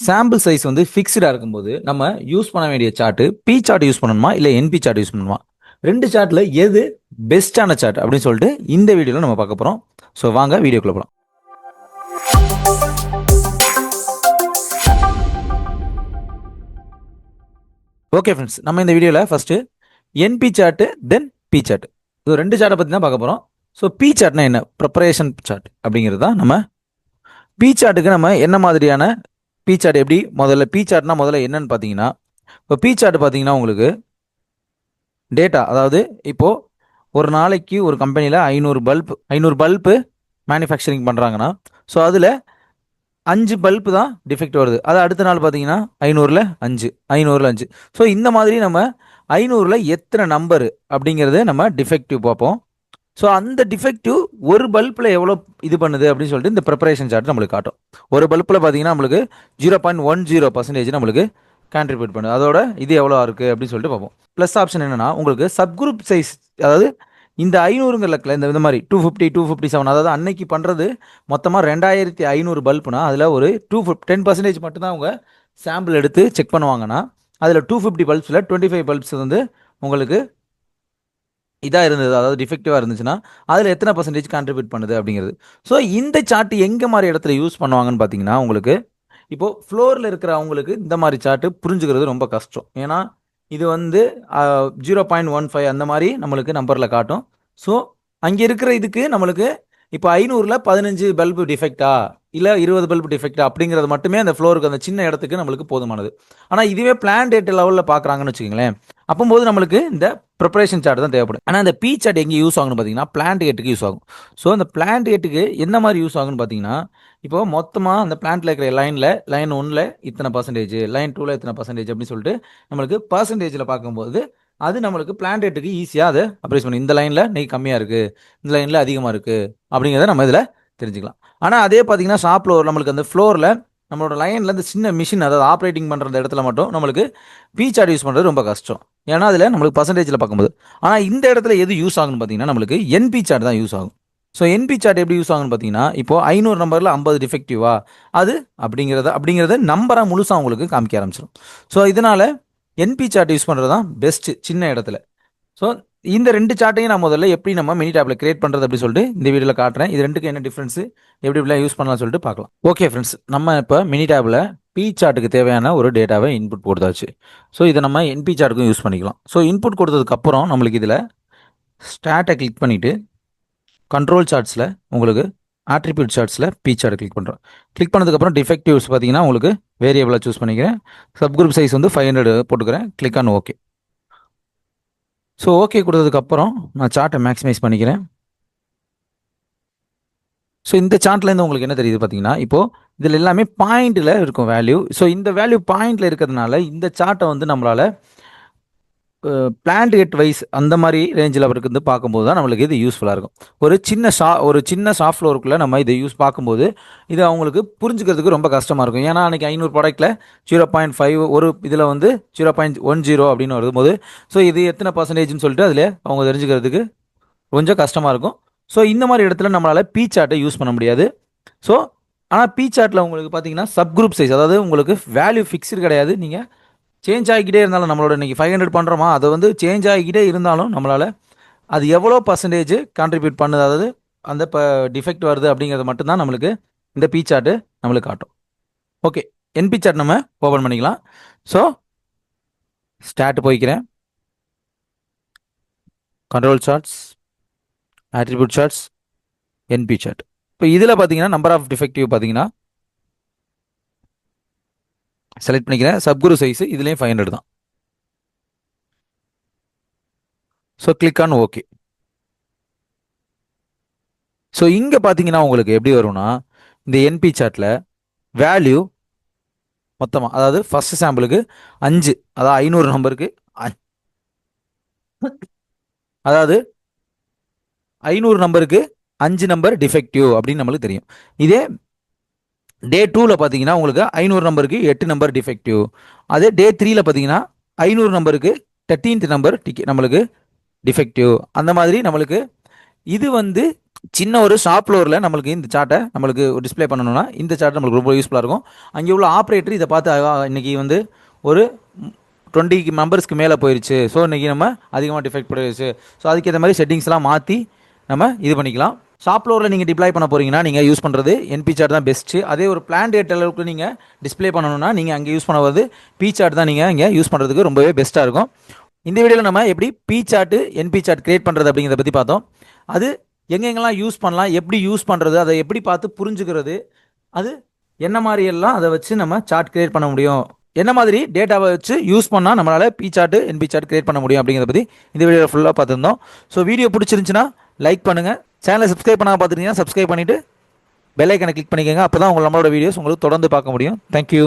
Sample size வந்து ஃபிக்ஸ்டாக இருக்கும்போது நம்ம யூஸ் பண்ண வேண்டிய சார்ட்டு பி சார்ட் யூஸ் பண்ணணுமா? இல்லை என்பி சார்ட் யூஸ் பண்ணணுமா? ரெண்டு சார்ட்டில் எது பெஸ்ட்டான சார்ட் அப்படின்னு சொல்லிட்டு இந்த வீடியோவில் நம்ம பார்க்க போகிறோம் ஸோ வாங்க வீடியோக்குள்ள போகலாம் ஓகே ஃப்ரெண்ட்ஸ் நம்ம இந்த வீடியோவில் first NP chart then P chart இது ரெண்டு சார்ட்டை பற்றி தான் பார்க்க போகிறோம் ஸோ பி சார்ட்னா என்ன? ப்ரிப்பரேஷன் சார்ட் அப்படிங்கிறது தான் நம்ம பி சார்ட்டுக்கு நம்ம என்ன மாதிரியான பி சார்ட் எப்படி? முதல்ல பி சார்ட்னா முதல்ல என்னன்னு பார்த்தீங்கன்னா இப்போ பி சார்ட் பார்த்தீங்கன்னா உங்களுக்கு டேட்டா அதாவது இப்போது ஒரு நாளைக்கு ஒரு கம்பெனியில் ஐநூறு பல்ப் ஐநூறு பல்ப்பு மேனுஃபேக்சரிங் பண்ணுறாங்கன்னா ஸோ அதில் அஞ்சு பல்ப்பு தான் டிஃபெக்ட் வருது. அது அடுத்த நாள் பார்த்தீங்கன்னா ஐநூறில் அஞ்சு ஐநூறில் அஞ்சு. ஸோ இந்த மாதிரி நம்ம ஐநூறில் எத்தனை நம்பரு அப்படிங்கிறத நம்ம டிஃபெக்டிவ் பார்ப்போம். ஸோ அந்த டிஃபெக்டிவ் ஒரு பல்பில் எவ்வளோ இது பண்ணுது அப்படின்னு சொல்லிட்டு இந்த ப்ரிப்பரேஷன் சார்ட் நம்மளுக்கு காட்டும். ஒரு பல்பில் பார்த்தீங்கன்னா நம்மளுக்கு zero point one zero percentage நம்மளுக்கு கான்ட்ரிபியூட் பண்ணுது அதோட இது எவ்வளோ இருக்குது அப்படின்னு சொல்லிட்டு பார்ப்போம். ப்ளஸ் ஆப்ஷன் என்னென்னா உங்களுக்கு சப்குரூப் சைஸ் அதாவது இந்த ஐநூறுங்கிற லக்கில் இந்த இந்த மாதிரி two fifty two fifty seven அதாவது அன்னைக்கு பண்ணுறது மொத்தமாக ரெண்டாயிரத்தி ஐநூறு பல்ப்னா அதில் ஒரு டூ ஃபிஃப்ட் டென் பர்சன்டேஜ் மட்டும்தான் அவங்க சாம்பிள் எடுத்து செக் பண்ணுவாங்கன்னா அதில் டூ ஃபிஃப்டி பல்ப்ஸில் டுவெண்ட்டி ஃபைவ் பல்ப்ஸ் வந்து உங்களுக்கு இதாக இருந்தது அதாவது டிஃபெக்டிவாக இருந்துச்சுன்னா அதில் எத்தனை பர்சன்டேஜ் கான்ட்ரிபியூட் பண்ணுது அப்படிங்கிறது. ஸோ இந்த சார்ட் எங்கே மாதிரி இடத்துல யூஸ் பண்ணுவாங்கன்னு பார்த்தீங்கன்னா உங்களுக்கு இப்போது ஃப்ளோரில் இருக்கிற அவங்களுக்கு இந்த மாதிரி சார்ட்டு புரிஞ்சுக்கிறது ரொம்ப கஷ்டம். ஏன்னா இது வந்து ஜீரோ பாயிண்ட் ஒன் ஃபைவ் அந்த மாதிரி நம்மளுக்கு நம்பரில் காட்டும். ஸோ அங்கே இருக்கிற இதுக்கு நம்மளுக்கு இப்போ ஐநூறில் பதினஞ்சு பல்பு டிஃபெக்டா இல்லை இருபது பல்பு டிஃபெக்டா அப்படிங்கிறது மட்டுமே அந்த ஃப்ளோருக்கு அந்த சின்ன இடத்துக்கு நம்மளுக்கு போதுமானது. ஆனால் இதுவே பிளான் டேட் லெவலில் பார்க்குறாங்கன்னு வச்சுக்கோங்களேன். அப்போது நம்மளுக்கு இந்த ப்ரிப்பரேஷன் சார்ட் தான் தேவைப்படும். ஆனால் அந்த பி சார்ட் எங்கே யூஸ் ஆகும்னு பார்த்தீங்கன்னா பிளான்ட் கேட்டுக்கு யூஸ் ஆகும். ஸோ அந்த பிளான்ட் கேட்டுக்கு என்ன மாதிரி யூஸ் ஆகும்னு பார்த்தீங்கன்னா இப்போ மொத்தமாக அந்த பிளான்ட்டில் இருக்கிற லைனில் லைன் ஒன்னில் இத்தனை பர்சன்டேஜ் லைன் டூவில் இத்தனை பர்சன்டேஜ் அப்படின்னு சொல்லிட்டு நம்மளுக்கு பர்சன்டேஜில் பார்க்கும்போது அது நம்மளுக்கு பிளான் ரேட்டுக்கு ஈஸியாக அதை அப்ரைஸ் பண்ணும் இந்த லைனில் நெய் கம்மியாக இருக்குது இந்த லைனில் அதிகமாக இருக்குது அப்படிங்கிறத நம்ம இதில் தெரிஞ்சுக்கலாம். ஆனால் அதே பார்த்தீங்கன்னா ஷாப் ஃப்ளோர் நம்மளுக்கு அந்த ஃப்ளோரில் நம்மளோட லைனில் இந்த சின்ன மிஷின் அதாவது ஆப்ரேட்டிங் பண்ணுற இடத்துல மட்டும் நம்மளுக்கு பி சார்ட் யூஸ் பண்ணுறது ரொம்ப கஷ்டம். ஏன்னா அதில் நம்மளுக்கு பர்சன்டேஜில் பார்க்கும்போது. ஆனால் இந்த இடத்துல எது யூஸ் ஆகும்னு பார்த்தீங்கன்னா நம்மளுக்கு என்பி சார்ட் தான் யூஸ் ஆகும். ஸோ என்பி சார்ட் எப்படி யூஸ் ஆகும்னு பார்த்தீங்கன்னா இப்போ ஐநூறு நம்பரில் ஐம்பது டிஃபெக்டிவா அது அப்படிங்கிறத அப்படிங்கிறத நம்பராக முழுசாக உங்களுக்கு காமிக்க ஆரம்பிச்சிடும் ஸோ இதனால் என்பி சார்ட் யூஸ் பண்ணுறது தான் பெஸ்ட்டு சின்ன இடத்துல. ஸோ இந்த ரெண்டு சார்ட்டையும் நான் முதல்ல எப்படி நம்ம மினி டேப்பில் கிரியேட் பண்ணுறது அப்படி சொல்லிட்டு இந்த வீடியோவில் காட்டுறேன். இது ரெண்டுக்கு என்ன டிஃப்ரென்ஸு எப்படி இப்படிலாம் யூஸ் பண்ணலாம் சொல்லிட்டு பார்க்கலாம். ஓகே ஃப்ரெண்ட்ஸ் நம்ம இப்போ மினி டேப்பில் பி சார்ட்டுக்கு தேவையான ஒரு டேட்டாவை இன்புட் கொடுத்தாச்சு. ஸோ இதை நம்ம என்பி சார்ட்டுக்கும் யூஸ் பண்ணிக்கலாம். ஸோ இன்புட் கொடுத்ததுக்கப்புறம் நம்மளுக்கு இதில் ஸ்டாட்டை கிளிக் பண்ணிவிட்டு கண்ட்ரோல் சார்ட்ஸில் உங்களுக்கு ஆட்ரிபியூட் சார்ட்ஸில் பி சார்ட் கிளிக் பண்ணுறோம் கிளிக் பண்ணதுக்கப்புறம் டிஃபெக்டிவ்ஸ் பார்த்தீங்கன்னா உங்களுக்கு வேரியபிளாக சூஸ் பண்ணிக்கிறேன். சப்குரூப் சைஸ் வந்து ஃபைவ் ஹண்ட்ரட் போட்டுக்கிறேன். Click on okay so okay கொடுத்ததுக்கப்புறம் நான் சார்ட்டை மேக்ஸிமைஸ் பண்ணிக்கிறேன். ஸோ இந்த சார்ட்லேருந்து உங்களுக்கு என்ன தெரியுது பார்த்தீங்கன்னா இப்போது இதில் எல்லாமே பாயிண்டில் இருக்கும் வேல்யூ ஸோ இந்த வேல்யூ பாயிண்டில் இருக்கிறதுனால இந்த சார்ட்டை வந்து நம்மளால் பிளான்ட் ஹெட் வைஸ் அந்த மாதிரி ரேஞ்சில் அவருக்கு வந்து பார்க்கும்போது தான் நம்மளுக்கு இது யூஸ்ஃபுல்லாக இருக்கும். ஒரு சின்ன ஷா ஒரு சின்ன சாஃப்ட் ஃப்ளோருக்குள்ளே நம்ம இதை யூஸ் பார்க்கும்போது இது அவங்களுக்கு புரிஞ்சுக்கிறதுக்கு ரொம்ப கஷ்டமாக இருக்கும். ஏன்னா அன்றைக்கி ஐநூறு ப்ராடக்ட்டில் ஜீரோ பாயிண்ட் ஃபைவ் ஒரு இதில் வந்து ஜீரோ பாயிண்ட் ஒன் ஜீரோ அப்படின்னு வரும்போது ஸோ இது எத்தனை பர்சன்டேஜ்னு சொல்லிட்டு அதில் அவங்க தெரிஞ்சுக்கிறதுக்கு கொஞ்சம் கஷ்டமாக இருக்கும். ஸோ இந்த மாதிரி இடத்துல நம்மளால் பி சார்ட்டை யூஸ் பண்ண முடியாது. ஸோ ஆனால் பி சார்ட்டில் உங்களுக்கு பார்த்தீங்கன்னா சப் குரூப் சைஸ் அதாவது உங்களுக்கு வேல்யூ ஃபிக்ஸ்டு கிடையாது. நீங்கள் சேஞ்ச் ஆகிக்கிட்டே இருந்தாலும் நம்மளோட இன்றைக்கி ஃபைவ் ஹண்ட்ரட் பண்ணுறோமா அதை வந்து சேஞ்ச் ஆகிக்கிட்டே இருந்தாலும் நம்மளால் அது எவ்வளோ பர்சன்டேஜ் கான்ட்ரிபியூட் பண்ணுது? அதாவது அந்த இப்போ டிஃபெக்ட் வருது அப்படிங்கிறது மட்டும்தான் நம்மளுக்கு இந்த பி சார்ட்டு நம்மளுக்கு காட்டும். ஓகே என்பி சார்ட் நம்ம ஓப்பன் பண்ணிக்கலாம். ஸோ ஸ்டார்ட் போய்க்கிறேன். Control charts attribute charts NP chart இப்போ இதில் பார்த்தீங்கன்னா நம்பர் ஆஃப் டிஃபெக்டிவ் பார்த்தீங்கன்னா செலக்ட் பண்ணிக்கிறேன். சப்குரு சைஸ் இதுலேயும் ஃபைவ் ஹண்ட்ரட் தான். So click on okay so இங்கே பார்த்தீங்கன்னா உங்களுக்கு எப்படி வரும்னா இந்த என்பி சார்ட்டில் வேல்யூ மொத்தமாக அதாவது ஃபஸ்ட் சாம்பிளுக்கு அஞ்சு அதாவது ஐநூறு நம்பருக்கு அதாவது ஐநூறு நம்பருக்கு அஞ்சு நம்பர் டிஃபெக்டிவ் அப்படின்னு நம்மளுக்கு தெரியும். இதே டே டூவில் பார்த்தீங்கன்னா உங்களுக்கு ஐநூறு நம்பருக்கு எட்டு நம்பர் டிஃபெக்டிவ் அதே டே த்ரீயில் பார்த்தீங்கன்னா ஐநூறு நம்பருக்கு தேர்ட்டீன்த் நம்பர் டிக்கெட் நம்மளுக்கு டிஃபெக்டிவ் அந்த மாதிரி நம்மளுக்கு இது வந்து சின்ன ஒரு ஷாப் ஃப்ளோரில் நம்மளுக்கு இந்த சார்ட்டை நம்மளுக்கு டிஸ்ப்ளே பண்ணணும்னா இந்த சார்ட் நம்மளுக்கு ரொம்ப யூஸ்ஃபுல்லாக இருக்கும். அங்கே உள்ள ஆப்ரேட்டர் இதை பார்த்து இன்றைக்கி இன்னைக்கு வந்து ஒரு டுவெண்ட்டி மெம்பர்ஸ்க்கு மேலே போயிருச்சு. ஸோ இன்றைக்கி நம்ம அதிகமாக டிஃபெக்ட் போயிருச்சு ஸோ அதுக்கேற்ற மாதிரி செட்டிங்ஸ்லாம் மாற்றி நம்ம இது பண்ணிக்கலாம். ஷாப் ஃப்ளோரில் நீங்கள் டிப்ளை பண்ண போகிறீங்கன்னா நீங்கள் யூஸ் பண்ணுறது என்பி சார்ட் தான் பெஸ்ட்டு அதே ஒரு பிளான் டேட் அளவுக்கு நீங்கள் டிஸ்ப்ளே பண்ணணும்னா நீங்கள் அங்கே யூஸ் பண்ணுவது பி சார்ட் தான் நீங்கள் இங்கே யூஸ் பண்ணுறதுக்கு ரொம்பவே பெஸ்ட்டாக இருக்கும். இந்த வீடியோவில் நம்ம எப்படி P chart NP chart create பண்ணுறது அப்படிங்கிறத பற்றி பார்த்தோம். அது எங்கெங்கெல்லாம் யூஸ் பண்ணலாம் எப்படி யூஸ் பண்ணுறது அதை எப்படி பார்த்து புரிஞ்சுக்கிறது அது என்ன மாதிரி எல்லாம் அதை வச்சு நம்ம சார்ட் கிரியேட் பண்ண முடியும் என்ன மாதிரி டேட்டாவை வச்சு யூஸ் பண்ணால் நம்மளால் P chart NP chart create பண்ண முடியும் அப்படிங்கிறத பற்றி இந்த வீடியோவில் ஃபுல்லாக பார்த்துருந்தோம். ஸோ வீடியோ பிடிச்சிருந்துச்சுன்னா லைக் பண்ணுங்கள் சேனலை சப்ஸ்கிரைப் பண்ணால் பார்த்துருந்தீங்கன்னா சப்ஸ்கிரைப் பண்ணிவிட்டு பெல்லைக்கனை கிளிக் பண்ணிக்கோங்க. அப்போ தான் உங்கள் நம்மளோட வீடியோஸ் உங்களுக்கு தொடர்ந்து பார்க்க முடியும். தேங்க்யூ